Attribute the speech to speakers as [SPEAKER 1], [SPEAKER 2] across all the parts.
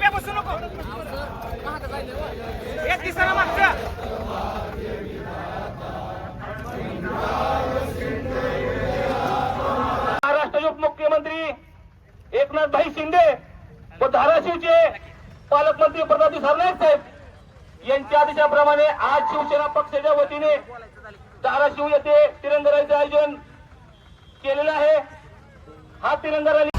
[SPEAKER 1] ताब्या बसू नको. एक दिसाला मागच्या
[SPEAKER 2] महाराष्ट्राचे उपमुख्यमंत्री एकनाथ भाई शिंदे व धाराशिवचे पालकमंत्री प्रतापजी सरनाईक साहेब यांच्या आदेशाप्रमाणे आज शिवसेना पक्षाच्या वतीने धाराशिव येथे तिरंगा आयोजन केलेलं आहे. हा तिरंगा रॅली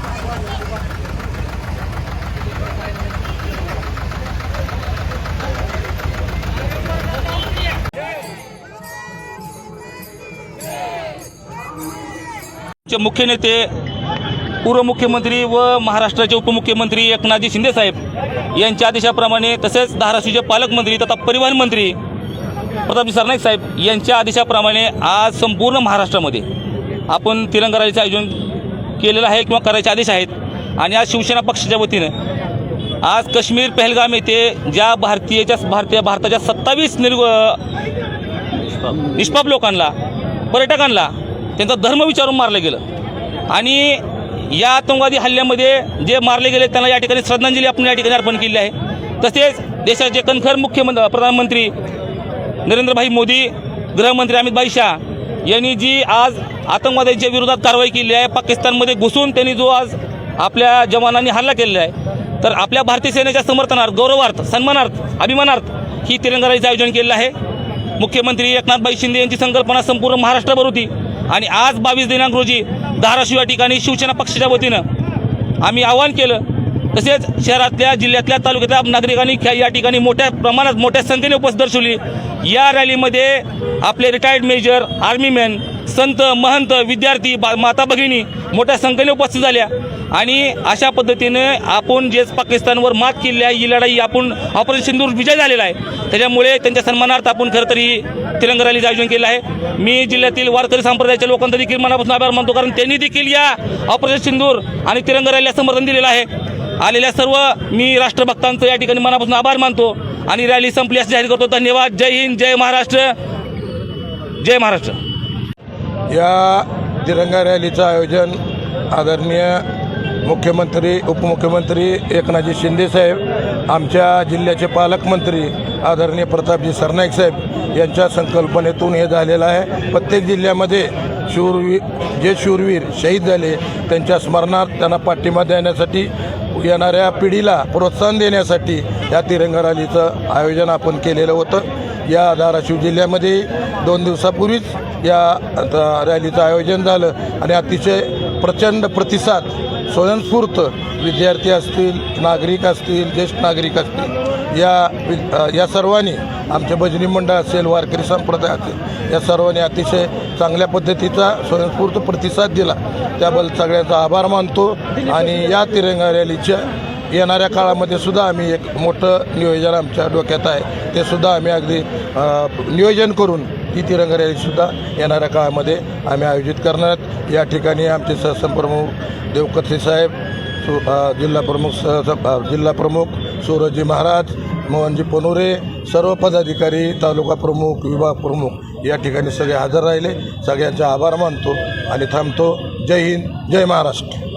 [SPEAKER 2] चे मुख्य नेते पूर्व मुख्यमंत्री व महाराष्ट्राचे उपमुख्यमंत्री एकनाथजी शिंदे साहेब यांच्या आदेशाप्रमाणे तसेच धाराशिवचे पालकमंत्री तथा परिवहन मंत्री प्रतापजी सरनाईक साहेब यांच्या आदेशाप्रमाणे आज संपूर्ण महाराष्ट्रामध्ये आपण तिरंगा रॅलीचं आयोजन केलेलं आहे किंवा करायचे आदेश आहेत. आणि आज शिवसेना पक्षाच्या वतीनं आज काश्मीर पहलगाम येथे ज्या भारतीयच्या भारतीय भारताच्या सत्तावीस निर्ग निष्पाप लोकांना पर्यटकांना त्यांचा धर्म विचारून मारलं गेलं. आणि या आतंकवादी हल्ल्यामध्ये जे मारले गेले त्यांना या ठिकाणी श्रद्धांजली आपण या ठिकाणी अर्पण केली आहे. तसेच देशाचे कणखर मुख्यमंत्री प्रधानमंत्री नरेंद्रभाई मोदी गृहमंत्री अमित भाई शाह यांनी जी आज आतंकवाद्यांच्या विरोधात कारवाई केली आहे पाकिस्तानमध्ये घुसून त्यांनी जो आज आपल्या जवानांनी हल्ला केलेला आहे तर आपल्या भारतीय सेनेच्या समर्थनार्थ गौरवार्थ सन्मानार्थ अभिमानार्थ ही तिरंगा रॅलीचं आयोजन केलेलं आहे. मुख्यमंत्री एकनाथभाई शिंदे यांची संकल्पना संपूर्ण महाराष्ट्रभर होती. आणि आज बावीस दिनांक रोजी धाराशिव या ठिकाणी शिवसेना पक्षाच्या वतीनं आम्ही आवाहन केलं. तसेच शहरातल्या जिल्ह्यातल्या तालुक्यातल्या नागरिकांनी ख्या- या ठिकाणी मोठ्या प्रमाणात मोठ्या संख्येने उपस्थित दर्शवली. या रॅलीमध्ये आपले रिटायर्ड मेजर आर्मीमॅन संत महंत विद्यार्थी बा माता भगिनी मोठ्या संख्येने उपस्थित झाल्या. आणि अशा पद्धतीने आपण जे पाकिस्तानवर मात केली आहे ही लढाई आपण ऑपरेशन सिंदूर विजय झालेला आहे. त्याच्यामुळे त्यांच्या सन्मानार्थ आपण खरं तरी तिरंगा रॅलीचं आयोजन केलं आहे. मी जिल्ह्यातील वारकरी संप्रदायाच्या लोकांचा देखील मनापासून आभार मानतो कारण त्यांनी देखील या ऑपरेशन सिंदूर आणि तिरंगा रॅलीला समर्थन दिलेलं आहे. आलेल्या सर्व मी राष्ट्रभक्तांचं या ठिकाणी मनापासून आभार मानतो आणि रॅली संपली असं जाहीर करतो. धन्यवाद. जय हिंद जय महाराष्ट्र. जय महाराष्ट्र.
[SPEAKER 3] या तिरंगा रॅलीचं आयोजन आदरणीय मुख्यमंत्री उपमुख्यमंत्री एकनाथजी शिंदेसाहेब आमच्या जिल्ह्याचे पालकमंत्री आदरणीय प्रतापजी सरनाईक साहेब यांच्या संकल्पनेतून हे झालेलं आहे. प्रत्येक जिल्ह्यामध्ये शूरवीर जे शूरवीर शहीद झाले त्यांच्या स्मरणार्थ त्यांना पाठिंबा देण्यासाठी येणाऱ्या पिढीला प्रोत्साहन देण्यासाठी या तिरंगा रॅलीचं आयोजन आपण केलेलं होतं. या धाराशिव जिल्ह्यामध्ये दोन दिवसापूर्वीच या रॅलीचं आयोजन झालं आणि अतिशय प्रचंड प्रतिसाद स्वयंस्फूर्त विद्यार्थी असतील नागरिक असतील ज्येष्ठ नागरिक असतील या वि- या सर्वांनी आमचे भजनी मंडळ असेल वारकरी संप्रदाय असेल या सर्वांनी अतिशय चांगल्या पद्धतीचा स्वयंस्फूर्त प्रतिसाद दिला. त्याबद्दल सगळ्यांचा आभार मानतो आणि या तिरंगा रॅलीच्या येणाऱ्या काळामध्ये सुद्धा आम्ही एक मोठं नियोजन आमच्या डोक्यात आहे. ते सुद्धा आम्ही अगदी नियोजन करून ही तिरंगा रॅलीसुद्धा येणाऱ्या काळामध्ये आम्ही आयोजित करणार या ठिकाणी आमचे सहसंप्रमुख देवकथे साहेब सु जिल्हाप्रमुख जिल्हा प्रमुख सह जिल्हा प्रमुख सूरजजी महाराज मोहनजी पनोरे सर्व पदाधिकारी तालुका प्रमुख विभाग प्रमुख या ठिकाणी सगळे हजर राहिले. सगळ्यांचा आभार मानतो आणि थांबतो. जय हिंद जय महाराष्ट्र.